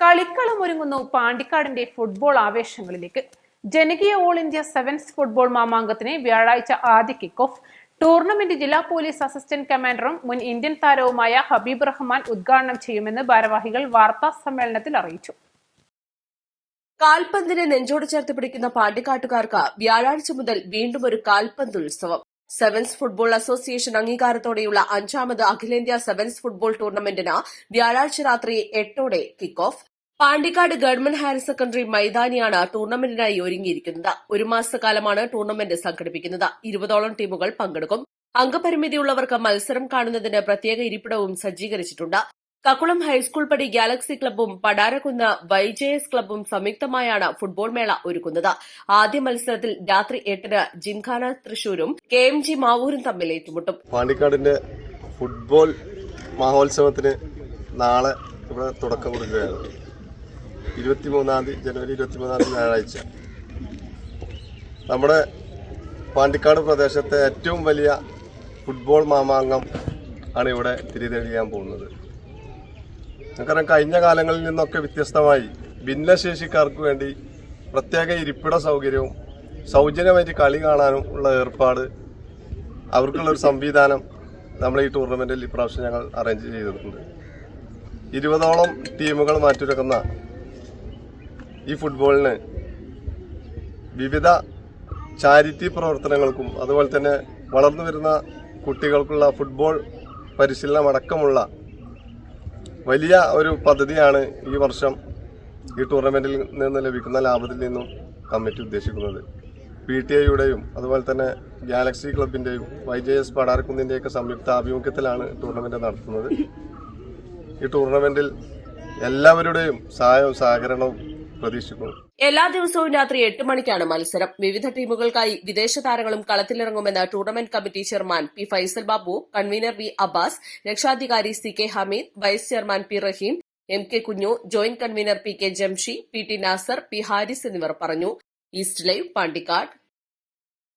കളിക്കളം ഒരുങ്ങുന്നു പാണ്ടിക്കാടിന്റെ ഫുട്ബോൾ ആവേശങ്ങളിലേക്ക്. ജനകീയ ഓൾ ഇന്ത്യ സെവൻസ് ഫുട്ബോൾ മാമാങ്കത്തിന് വ്യാഴാഴ്ച ആദ്യ കിക്ക് ഓഫ് ടൂർണമെന്റ് ജില്ലാ പോലീസ് അസിസ്റ്റന്റ് കമാൻഡറും മുൻ ഇന്ത്യൻ താരവുമായ ഹബീബ് റഹ്മാൻ ഉദ്ഘാടനം ചെയ്യുമെന്ന് ഭാരവാഹികൾ വാർത്താ സമ്മേളനത്തിൽ അറിയിച്ചു. കാൽപന്തിനെ നെഞ്ചോട് ചേർത്ത് പിടിക്കുന്ന പാണ്ടിക്കാട്ടുകാർക്ക് വ്യാഴാഴ്ച മുതൽ വീണ്ടും ഒരു കാൽപന്തുത്സവം. സെവൻസ് ഫുട്ബോൾ അസോസിയേഷൻ അംഗീകാരത്തോടെയുള്ള അഞ്ചാമത് അഖിലേന്ത്യാ സെവൻസ് ഫുട്ബോൾ ടൂർണമെന്റിന് വ്യാഴാഴ്ച രാത്രി എട്ടോടെ kick off Pandikkad government higher secondary മൈതാനിയാണ് ടൂർണമെന്റിനായി ഒരുങ്ങിയിരിക്കുന്നത്. ഒരു മാസക്കാലമാണ് ടൂർണമെന്റ് സംഘടിപ്പിക്കുന്നത്. ഇരുപതോളം ടീമുകൾ പങ്കെടുക്കും. അംഗപരിമിതിയുള്ളവർക്ക് മത്സരം കാണുന്നതിന് പ്രത്യേക ഇരിപ്പിടവും സജ്ജീകരിച്ചിട്ടുണ്ട്. കക്കുളം ഹൈസ്കൂൾ പടി ഗാലക്സി ക്ലബ്ബും പടാരക്കുന്ന് എസ് ക്ലബ്ബും സംയുക്തമായാണ് ഫുട്ബോൾ മേള ഒരുക്കുന്നത്. ആദ്യ മത്സരത്തിൽ രാത്രി എട്ടിന് ജിംഖാന തൃശൂരും കെ എം ജി മാവൂരും തമ്മിൽ ഏറ്റുമുട്ടും. പാണ്ടിക്കാടിന്റെ ഫുട്ബോൾ മഹോത്സവത്തിന് നാളെ ഇവിടെ തുടക്കം കൊടുക്കുകയാണ് ഇരുപത്തിമൂന്നാം തീയതി ജനുവരി ഇരുപത്തിമൂന്നാം തീയതി ഞായറാഴ്ച നമ്മുടെ പാണ്ടിക്കാട് പ്രദേശത്തെ ഏറ്റവും വലിയ ഫുട്ബോൾ മാമാങ്കം ആണ് ഇവിടെ തിരിതെളിയാൻ പോകുന്നത്. നമുക്കറിയാം കഴിഞ്ഞ കാലങ്ങളിൽ നിന്നൊക്കെ വ്യത്യസ്തമായി ഭിന്നശേഷിക്കാർക്ക് വേണ്ടി പ്രത്യേക ഇരിപ്പിട സൗകര്യവും സൗജന്യമായിട്ട് കളി കാണാനും ഉള്ള ഏർപ്പാട് അവർക്കുള്ളൊരു സംവിധാനം നമ്മൾ ഈ ടൂർണമെന്റിൽ ഇപ്രാവശ്യം ഞങ്ങൾ അറേഞ്ച് ചെയ്തിട്ടുണ്ട്. ഇരുപതോളം ടീമുകൾ മാറ്റിവെക്കുന്ന ഈ ഫുട്ബോളിന് വിവിധ ചാരിറ്റി പ്രവർത്തനങ്ങൾക്കും അതുപോലെ തന്നെ വളർന്നു വരുന്ന കുട്ടികൾക്കുള്ള ഫുട്ബോൾ പരിശീലനം അടക്കമുള്ള വലിയ ഒരു പദ്ധതിയാണ് ഈ വർഷം ഈ ടൂർണമെന്റിൽ നിന്ന് ലഭിക്കുന്ന ലാഭത്തിൽ നിന്നും കമ്മിറ്റി ഉദ്ദേശിക്കുന്നത്. പി ടി ഐയുടെയും അതുപോലെ തന്നെ ഗാലക്സി ക്ലബിന്റെയും വൈ ജെ എസ് പടാരക്കുന്നിന്റെയൊക്കെ സംയുക്ത ആഭിമുഖ്യത്തിലാണ് ടൂർണമെന്റ് നടത്തുന്നത്. ഈ ടൂർണമെന്റിൽ എല്ലാവരുടെയും സഹായവും സഹകരണവും പ്രതീക്ഷിക്കുന്നു. എല്ലാ ദിവസവും രാത്രി എട്ട് മണിക്കാണ് മത്സരം. വിവിധ ടീമുകൾക്കായി വിദേശ താരങ്ങളും കളത്തിലിറങ്ങുമെന്ന് tournament committee chairman P Faisal Babu convener V Abbas രക്ഷാധികാരി C K Hameed vice chairman P Rahim M K Kunju joint convener P K Jamshi P T Nasar P Haris എന്നിവർ പറഞ്ഞു. East live Pandikkad.